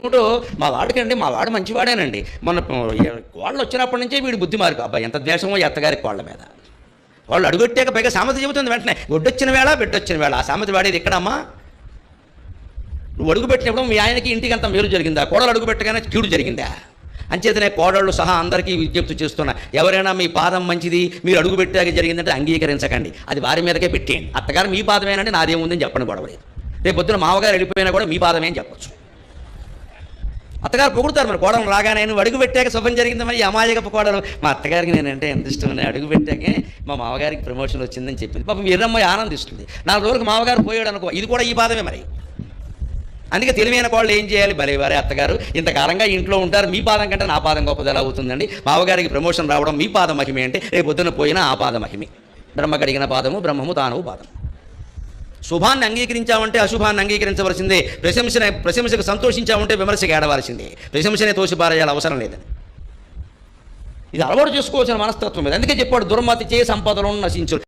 ఇప్పుడు మా వాడికండి మా వాడు మంచివాడేనండి. మొన్న కోళ్ళు వచ్చినప్పటి నుంచే వీడి బుద్ధి మార్పు అబ్బాయి ఎంత ద్వేషమో ఎత్తగారి అత్తగారి కోళ్ళ మీద. వాళ్ళు అడుగొట్టాక పైగా సామెత చెబుతుంది వెంటనే. ఒడ్డొచ్చిన వేళ బిడ్డొచ్చిన వేళ ఆ సామెత వాడేది ఎక్కడమ్మా నువ్వు అడుగు పెట్టినప్పుడు మీ ఆయనకి ఇంటికి అంత మేలు జరిగిందా? కోడలు అడుగు పెట్టగానే కీడు జరిగిందా? అంచేతనే కోడళ్ళు సహా అందరికీ విజ్ఞప్తి చేస్తున్నా. ఎవరైనా మీ పాదం మంచిది మీరు అడుగు పెట్టాక జరిగిందంటే అంగీకరించకండి. అది వారి మీదకే పెట్టేయండి. అత్తగారు మీ పాదమేనంటే నాదేముందని చెప్పండి గొడవలేదు రేపు పొద్దున మామగారు వెళ్ళిపోయినా కూడా మీ పాదమే అని చెప్పొచ్చు. అత్తగారు పొగుడుతారు మరి కోడలు రాగానే నువ్వు అడుగు పెట్టాక శుభం జరిగింది మరి ఈ అమాయకపు కోడలు. మా అత్తగారికి నేనంటే ఎంత ఇష్టం నేను అడుగు పెట్టాకే మా మామగారికి ప్రమోషన్ వచ్చిందని చెప్పింది. పాపం ఎర్రమ్మాయి ఆనందిస్తుంది. నాలుగు రోజులకు మామగారు పోయాడు అనుకో ఇది కూడా ఈ పాదమే మరి. అందుకే తెలివైన వాళ్ళు ఏం చేయాలి? భలే వారే అత్తగారు ఇంతకాలంగా ఇంట్లో ఉంటారు మీ పాదం కంటే నా పాదం గొప్పది ఎలా అవుతుందండి? మామగారికి ప్రమోషన్ రావడం మీ పాద మహిమే అంటే రేపు పొద్దున పోయినా ఆ పాద మహిమే బ్రహ్మ కడిగిన పాదము బ్రహ్మము తానవు పాదం శుభాన్ని అంగీకరించామంటే అశుభాన్ని అంగీకరించవలసిందే. ప్రశంసన ప్రశంసకు సంతోషించామంటే విమర్శకు ఏడవలసిందే. ప్రశంసనే తోసిపారేయాలి అవసరం లేదని. ఇది అలవాటు చేసుకోవాల్సిన మనస్తత్వం మీద అందుకే చెప్పాడు దుర్మతి చే సంపదలను నశించు